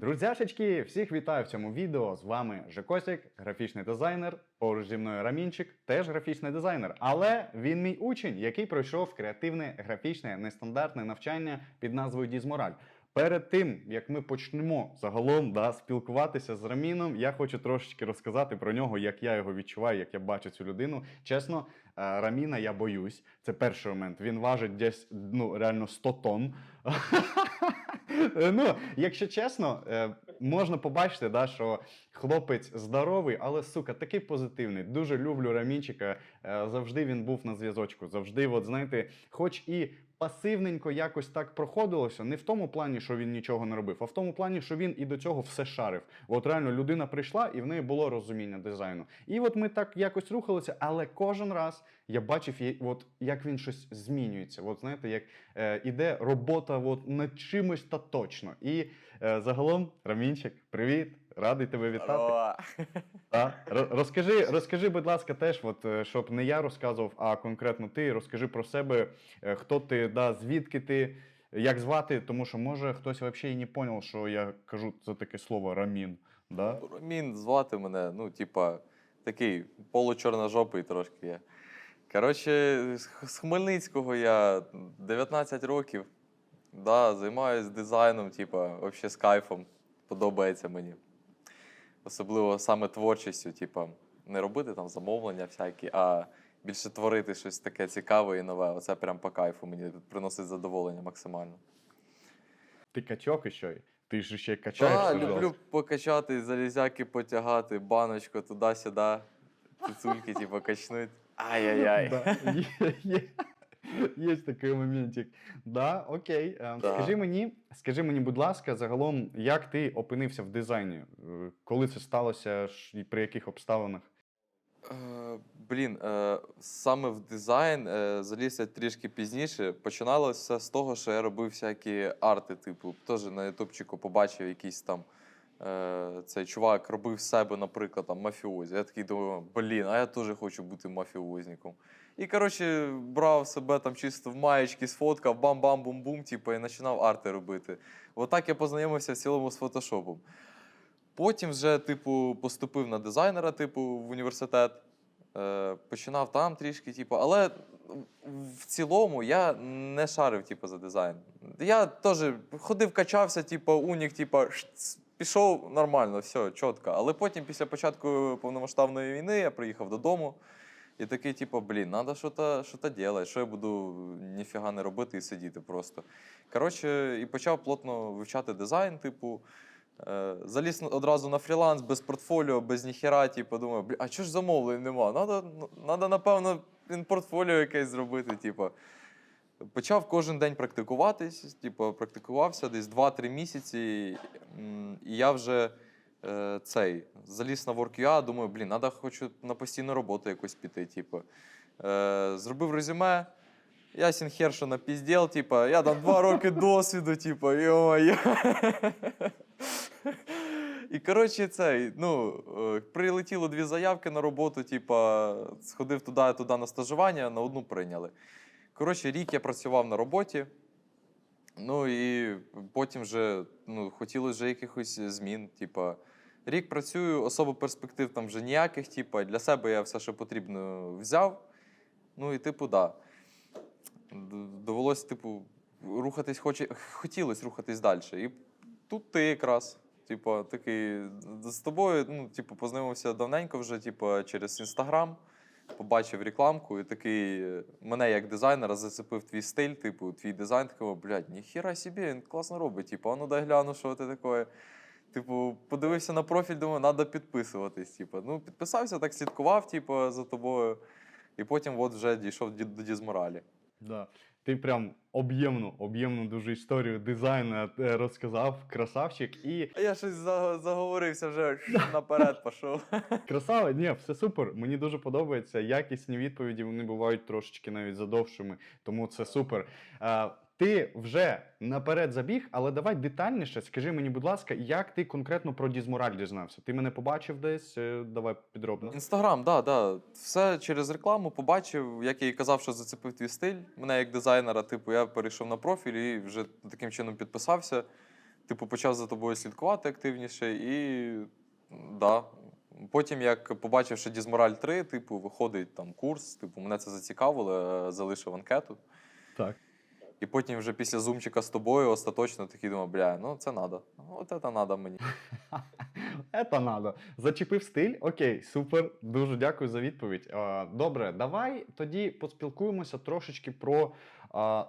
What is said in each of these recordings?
Друзяшечки, всіх вітаю в цьому відео. З вами Жекосік, графічний дизайнер. Поруч зі мною Рамінчик, теж графічний дизайнер. Але він мій учень, який пройшов креативне, графічне, нестандартне навчання під назвою Дізмораль. Перед тим як ми почнемо загалом да, спілкуватися з Раміном, я хочу трошечки розказати про нього, як я його відчуваю, як я бачу цю людину. Чесно, е, Раміна я боюсь. Це перший момент. Він важить десь ну реально 100 тонн. Ну, якщо чесно, е, можна побачити, да, що хлопець здоровий, але сука, такий позитивний. Дуже люблю Рамінчика. Е, Завжди він був на зв'язочку. Завжди, от знаєте, хоч і пасивненько якось так проходилося, не в тому плані, що він нічого не робив, а в тому плані, що він і до цього все шарив. От реально людина прийшла і в неї було розуміння дизайну. І от ми так якось рухалися, але кожен раз я бачив, от, як він щось змінюється. От знаєте, як е, іде робота от, над чимось та точно. І е, загалом, Рамінчик, привіт, радий тебе вітати. Здорово. А, ро- розкажи, розкажи, будь ласка, теж, от, е, щоб не я розказував, а конкретно ти. Розкажи про себе, е, хто ти, да, звідки ти, як звати, тому що може хтось взагалі і не зрозумів, що я кажу за таке слово Рамін. Да? Ромін звати мене, ну, типа, такий получорножопий трошки я. Коротше, з Хмельницького я 19 років. Да, займаюся дизайном, типа, взагалі з кайфом. Подобається мені. Особливо саме творчістю, типа, не робити там замовлення всякі, а більше творити щось таке цікаве і нове. Оце прям по кайфу мені приносить задоволення максимально. Ти качок і що? Ти ж ще й качаєшся. Так, люблю покачати, залізяки потягати, баночку туди-сюди, цицульки, типу, качнуть. Ай-яй-яй. Є, такий моментик. Да, окей. Е, Да. Скажи мені, скажи мені, будь ласка, загалом, як ти опинився в дизайні? Е, Коли це сталося, і при яких обставинах? Е, Блін, е, саме в дизайн е, заліз я трішки пізніше. Починалося все з того, що я робив всякі арти, типу, теж на ютубчику побачив якийсь там. е, Цей чувак робив себе, наприклад, там мафіозі. Я такий думаю, блін, а я теж хочу бути мафіозником. І коротше, брав себе там чисто в маєчки, сфоткав, бам-бам-бум-бум, типу, і починав арти робити. Отак я познайомився в цілому з фотошопом. Потім вже, типу, поступив на дизайнера, типу, в університет. Е, починав там трішки, типу, але в цілому я не шарив, типу, за дизайн. Я теж ходив, качався, типу, унік, типу, пішов нормально, все, чітко. Але потім, після початку повномасштабної війни, я приїхав додому. І такий, типу, блін, треба щось робити, що я буду ніфіга не робити і сидіти просто. Коротше, і почав плотно вивчати дизайн, типу. Е, Заліз одразу на фріланс без портфоліо, без ніхера, типу, думаю, а чого ж замовлень нема? Надо, надо, напевно, портфоліо якесь зробити. Типу. Почав кожен день практикуватись, типу, практикувався десь 2-3 місяці, і я вже е, цей заліз на WorkUA, думаю, блін, треба хочу на постійну роботу якусь піти. Типу. Е, зробив резюме. Ясен хер, що напіздєл, типу, я там два роки досвіду, типу, йо-моє. І коротше, цей, ну, е, прилетіло дві заявки на роботу, типа, сходив туди, туди на стажування, на одну прийняли. Коротше, рік я працював на роботі. Ну і потім вже ну, хотілося вже якихось змін. Типа, рік працюю, особо перспектив там вже ніяких, типа, для себе я все, що потрібно, взяв. Ну і типу, да. Довелося, типу, рухатись, хоче... хотілося рухатись далі. І тут ти якраз. Типу, такий з тобою, ну, типу, познайомився давненько вже, типу, через інстаграм, побачив рекламку, і такий мене як дизайнера зацепив твій стиль, типу, твій дизайн, такий, блядь, ніхіра собі, він класно робить. Типу, а ну дай гляну, що ти таке. Типу, подивився на профіль, думаю, треба підписуватись. Типу. Ну, підписався, так слідкував, типу, за тобою. І потім от вже дійшов до дізморалі. Да. Ти прям об'ємну, об'ємну дуже історію дизайну е, розказав, красавчик. І А я щось заговорився вже наперед пішов. красава, ні, все супер. Мені дуже подобається. Якісні відповіді вони бувають трошечки навіть задовшими, тому це супер. Ти вже наперед забіг, але давай детальніше. Скажи мені, будь ласка, як ти конкретно про Дізмораль дізнався? Ти мене побачив десь? Е, Давай підробно. Інстаграм, да, да. Все через рекламу побачив, як я і казав, що зацепив твій стиль. Мене як дизайнера, типу, я перейшов на профіль і вже таким чином підписався. типу, почав за тобою слідкувати активніше, і да. Потім, як побачив, що Дізмораль 3, типу, виходить там курс, типу, мене це зацікавило, е, залишив анкету. Так. І потім вже після зумчика з тобою остаточно такий думав, бля, ну це надо. От це надо мені. Это надо. Зачепив стиль. Окей, супер. Дуже дякую за відповідь. Добре, давай тоді поспілкуємося трошечки про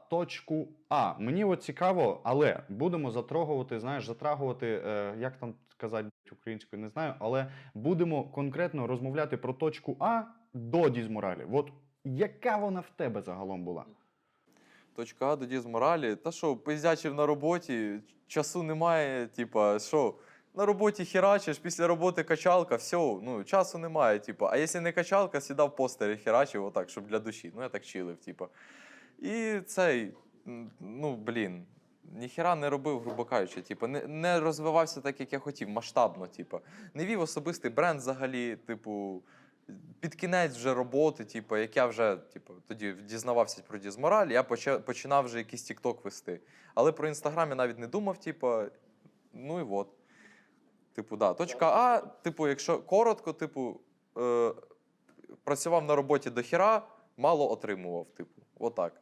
точку А. Мені от цікаво, але будемо затрагувати, знаєш, затрагувати, е, як там сказати українською, не знаю, але будемо конкретно розмовляти про точку А до Дізморалі. От яка вона в тебе загалом була? Точка А до Дізморалі. Та що, пиздячив на роботі, часу немає, типа, що, на роботі херачиш, після роботи качалка, все, ну, часу немає, типа. А якщо не качалка, сідав в постері херачив, отак, щоб для душі. Ну, я так чилив, типа. І цей, ну, блін, ніхера не робив, грубо кажучи, типу, не, не розвивався так, як я хотів, масштабно, типу. Не вів особистий бренд взагалі, типу, під кінець вже роботи, типу, як я вже типу, тоді дізнавався про Дізмораль, я починав вже якийсь тікток вести. Але про інстаграм я навіть не думав, типу, ну і от. Типу, да. Точка А, типу, якщо коротко, типу, е, працював на роботі до хіра, мало отримував, типу, отак.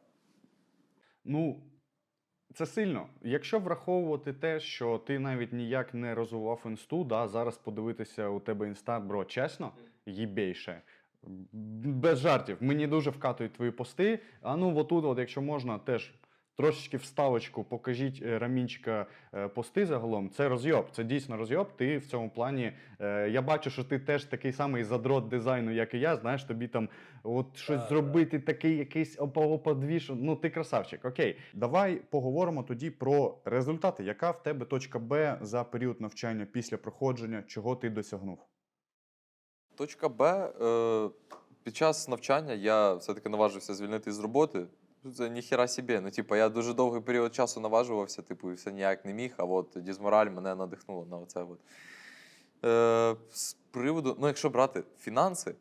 Ну, це сильно. Якщо враховувати те, що ти навіть ніяк не розвивав інсту, да, зараз подивитися у тебе інста, бро, чесно, їбейше. Без жартів. Мені дуже вкатують твої пости. А ну, отут, от, якщо можна, теж трошечки вставочку, покажіть е, Рамінчика е, пости загалом. Це розйоб, це дійсно розйоб. Ти в цьому плані. е, Я бачу, що ти теж такий самий задрот дизайну, як і я. Знаєш, тобі там от щось Да, зробити, такий якийсь опа-опа-двіж. Ну, ти красавчик. Окей, давай поговоримо тоді про результати. Яка в тебе точка Б за період навчання після проходження, чого ти досягнув? Точка Б. Е, під час навчання я все-таки наважився звільнитись з роботи. Це ніхіра собі. Ну, типу, я дуже довгий період часу наважувався, типу, і все ніяк не міг. А от Дізмораль мене надихнуло на оце. От. Е, з приводу, ну, якщо брати фінанси,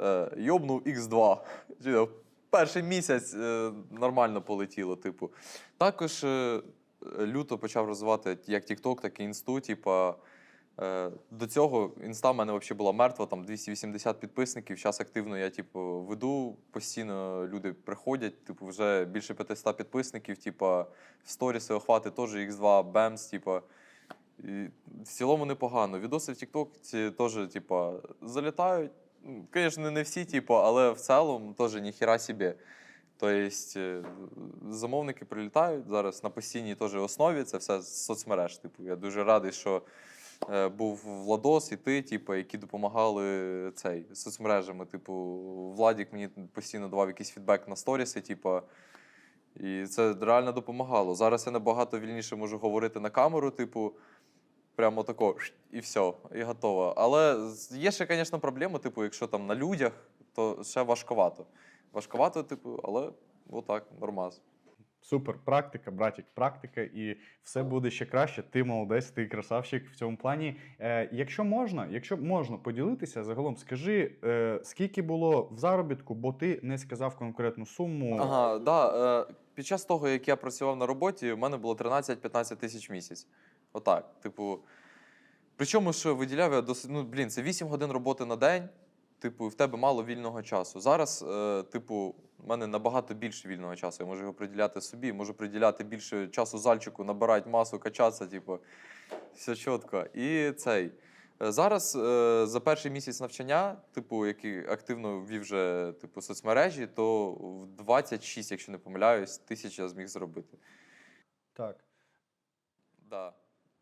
е, йобнув X2. Ну, Перший місяць е, нормально полетіло. Типу. Також е, люто почав розвивати як TikTok, так і інсту. Типу, До цього інста в мене взагалі була мертва, там 280 підписників. Зараз активно я типу, веду, постійно люди приходять, типу, вже більше 500 підписників, типу, сторіси охвати теж X2, BEMS, типу. І в цілому непогано. Відоси в TikTok теж, типу, залітають. Ну, Звісно, не всі, типу, але в цілому теж ніхіра собі. Тобто е, замовники прилітають зараз на постійній теж основі. Це все соцмереж. Типу, я дуже радий, що е, був Владос і ти, типу, які допомагали цей соцмережами. Типу, Владік мені постійно давав якийсь фідбек на сторіси, типу. І це реально допомагало. Зараз я набагато вільніше можу говорити на камеру, типу, прямо тако, і все, і готово. Але є ще, звісно, проблема, типу, якщо там на людях, то ще важковато. Важковато, типу, але отак, нормаз. Супер, практика, братік, практика, і все буде ще краще. Ти молодець, ти красавчик в цьому плані. Е, якщо можна, якщо можна поділитися, загалом скажи, е, скільки було в заробітку, бо ти не сказав конкретну суму. Ага, да. Е, під час того, як я працював на роботі, у мене було 13-15 тисяч в місяць. Отак. Типу. Причому, що виділяв я досить. Ну, блін, це 8 годин роботи на день. Типу, в тебе мало вільного часу. Зараз, е, типу, в мене набагато більше вільного часу. Я можу його приділяти собі, можу приділяти більше часу зальчику, набирати масу, качатися, типу, все чітко. І цей. Е, Зараз е, за перший місяць навчання, типу, який активно ввів вже типу, соцмережі, то в 26, якщо не помиляюсь, тисяч я зміг зробити. Так. Да.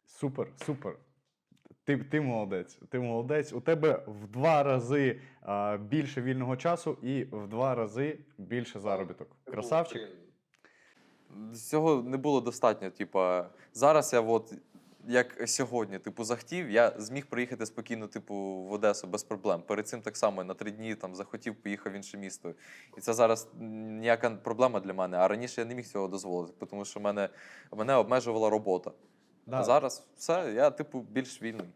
Супер, супер. Ти, ти молодець. Ти молодець. У тебе в два рази а, більше вільного часу і в два рази більше заробіток. Красавчик. Цього не було достатньо. Типу, зараз я от. Як сьогодні, типу, захотів, я зміг приїхати спокійно, типу, в Одесу без проблем. Перед цим так само на три дні там захотів, поїхав в інше місто. І це зараз ніяка проблема для мене. А раніше я не міг цього дозволити, тому що мене, мене обмежувала робота. Да. А зараз все, я, типу, більш вільний.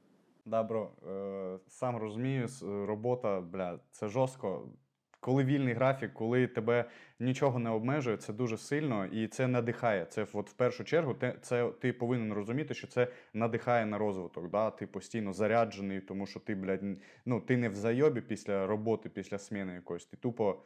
Да, бро, е, сам розумію, с- робота, бля, це жорстко. коли вільний графік, коли тебе нічого не обмежує, це дуже сильно і це надихає. Це от в першу чергу те, це ти повинен розуміти, що це надихає на розвиток. Да? Ти постійно заряджений, тому що ти, блядь, н- ну, ти не в зайобі після роботи, після зміни якоїсь. Ти тупо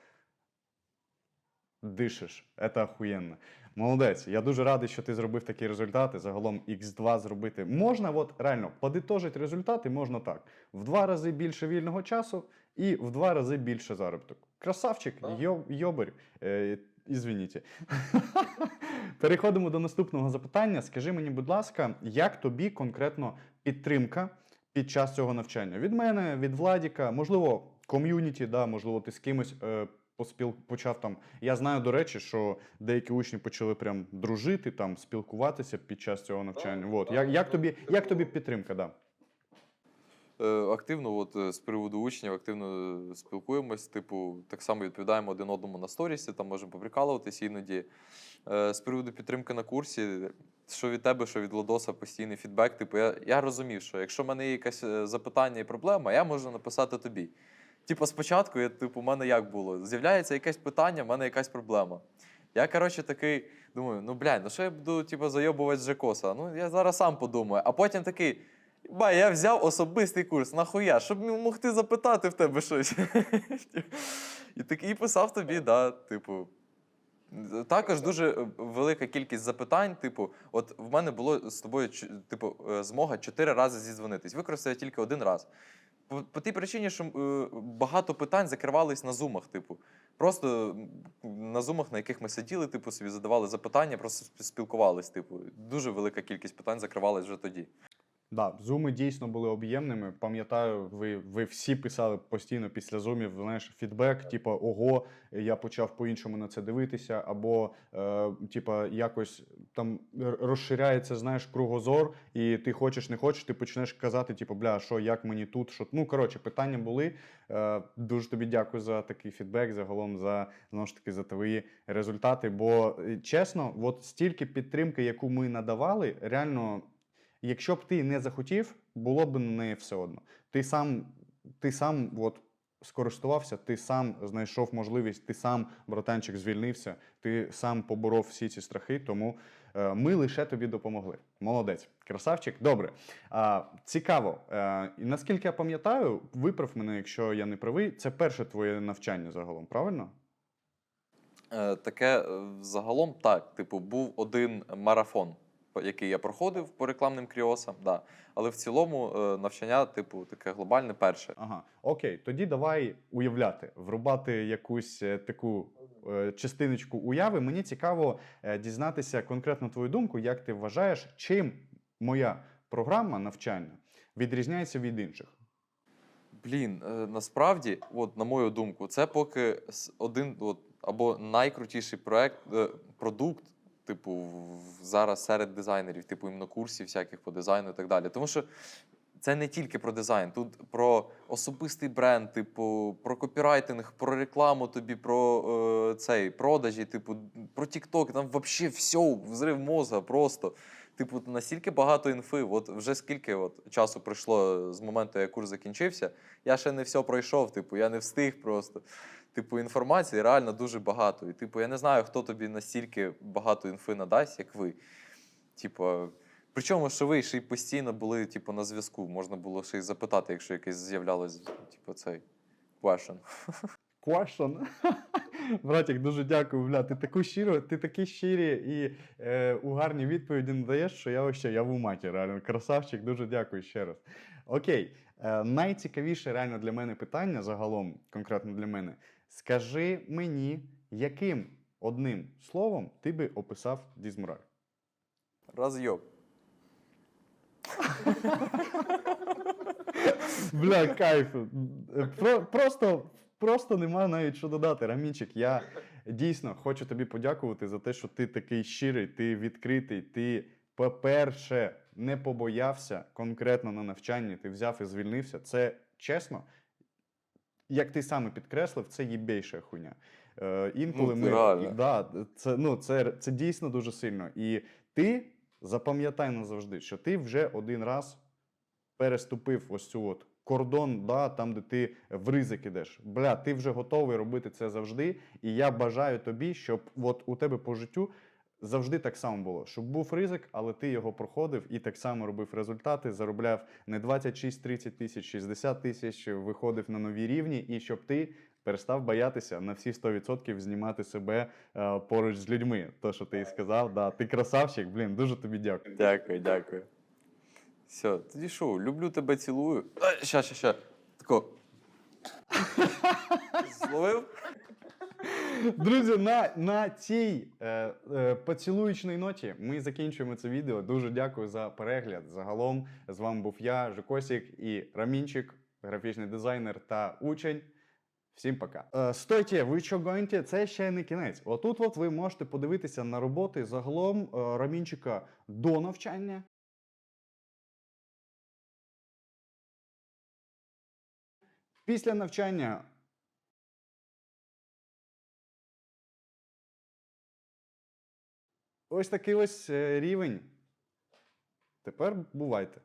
дишиш. Це охуєнно. Молодець. Я дуже радий, що ти зробив такі результати. Загалом X2 зробити можна, от реально подитожити результати можна так: в два рази більше вільного часу і в два рази більше заробіток. Красавчик, йо, йобарь. Е, Ізвініть. Переходимо до наступного запитання. Скажи мені, будь ласка, як тобі конкретно підтримка під час цього навчання? Від мене, від Владіка, можливо, ком'юніті, да, можливо, ти з кимось е, поспіл... почав там. Я знаю, до речі, що деякі учні почали прям дружити, там, спілкуватися під час цього навчання. Так, От. так, Як, як, тобі, як тобі підтримка? Да? Е, Активно, от е, з приводу учнів, активно е, спілкуємось. Типу, так само відповідаємо один одному на сторісі, там можемо поприкалуватися іноді. З приводу підтримки на курсі, що від тебе, що від Лодоса, постійний фідбек. Типу, я, я розумів, що якщо в мене є якесь запитання і проблема, я можу написати тобі. Типу, спочатку, я, типу, у мене як було? З'являється якесь питання, в мене якась проблема. Я, коротше, такий думаю, ну блядь, ну що я буду типу, зайобувати з Жекоса? Ну, я зараз сам подумаю. А потім такий. Ба, я взяв особистий курс, нахуя, щоб могти запитати в тебе щось. І такий писав тобі, да, типу. Також дуже е, велика кількість запитань. Типу, от в мене було з тобою типу, е, змога чотири рази зідзвонитись. Використав я тільки один раз. По, по тій причині, що е, багато питань закривались на зумах, типу. Просто на зумах, на яких ми сиділи, типу, собі задавали запитання, просто спілкувались. Типу, дуже велика кількість питань закривалась вже тоді. Да, зуми дійсно були об'ємними. Пам'ятаю, ви, ви всі писали постійно після зумів, знаєш, фідбек, типу, ого, я почав по-іншому на це дивитися, або е, типу, якось там розширяється, знаєш, кругозор, і ти хочеш, не хочеш, ти почнеш казати, типу, бля, що, як мені тут, що. Ну, коротше, питання були. Е, дуже тобі дякую за такий фідбек, загалом за знову ж таки за твої результати. Бо е, чесно, от стільки підтримки, яку ми надавали, реально. Якщо б ти не захотів, було б не все одно. Ти сам, ти сам от, скористувався, ти сам знайшов можливість, ти сам, братанчик, звільнився, ти сам поборов всі ці страхи, тому е, ми лише тобі допомогли. Молодець, красавчик. Добре. А, цікаво. Е, наскільки я пам'ятаю, виправ мене, якщо я не правий, це перше твоє навчання загалом, правильно? Е, Таке е, загалом так. Типу, був один марафон, який я проходив по рекламним кріосам, да. але в цілому е, навчання, типу, таке глобальне перше. Ага, окей, тоді давай уявляти, врубати якусь е, таку е, частиночку уяви. Мені цікаво дізнатися конкретно твою думку, як ти вважаєш, чим моя програма навчання відрізняється від інших. Блін, насправді, от, на мою думку, це поки один от, або найкрутіший проект, продукт, типу, зараз серед дизайнерів, типу іменно курсів всяких по дизайну і так далі. Тому що це не тільки про дизайн, тут про особистий бренд, типу, про копірайтинг, про рекламу тобі, про е, цей продажі, типу, про TikTok, там взагалі все, взрив мозга просто. Типу, настільки багато інфи. От вже скільки от часу пройшло з моменту, як курс закінчився, я ще не все пройшов. Типу, я не встиг просто. Типу, інформації реально дуже багато. І типу, я не знаю, хто тобі настільки багато інфи надасть, як ви. Типу, причому, що ви ще й постійно були, типу, на зв'язку. Можна було ще й запитати, якщо якесь з'являлось, типу, цей question. Question. Братік, дуже дякую, бля. Ти таку щиро, ти такі щирі і е, угарні відповіді надаєш, що я вообще, я в уматі, реально. Красавчик, дуже дякую ще раз. Окей, е, найцікавіше реально для мене питання загалом, конкретно для мене. Скажи мені, яким одним словом ти би описав дізмораль? Розйоб. Бля, кайф. Про, просто, просто нема навіть що додати. Рамінчик, я дійсно хочу тобі подякувати за те, що ти такий щирий, ти відкритий, ти, по-перше, не побоявся конкретно на навчанні, ти взяв і звільнився. Це чесно, як ти саме підкреслив, це їбейша хуйня. Е, інколи Ну, ми. реально. Да, це, ну, це, це дійсно дуже сильно. І ти запам'ятай назавжди, що ти вже один раз переступив ось цю от кордон, да, там, де ти в ризик ідеш. Бля, ти вже готовий робити це завжди. І я бажаю тобі, щоб от у тебе по життю завжди так само було, щоб був ризик, але ти його проходив і так само робив результати, заробляв не 26-30 тисяч, 60 тисяч, виходив на нові рівні, і щоб ти перестав боятися на всі 100% знімати себе е, поруч з людьми. То, що ти і сказав, да, ти красавчик, блін, дуже тобі дякую. Дякую, дякую. Все, тоді що, люблю тебе, цілую. Ща, ща, ща. Тако. Зловив? Друзі, на, на цій е, е, поцілуючній ноті ми закінчуємо це відео. Дуже дякую за перегляд. Загалом з вами був я, Жикосік і Рамінчик, графічний дизайнер та учень. Всім пока. Е, стойте, ви що гоните? Це ще не кінець. Отут от ви можете подивитися на роботи загалом е, Рамінчика до навчання. Після навчання Ось такий ось е, рівень. Тепер бувайте.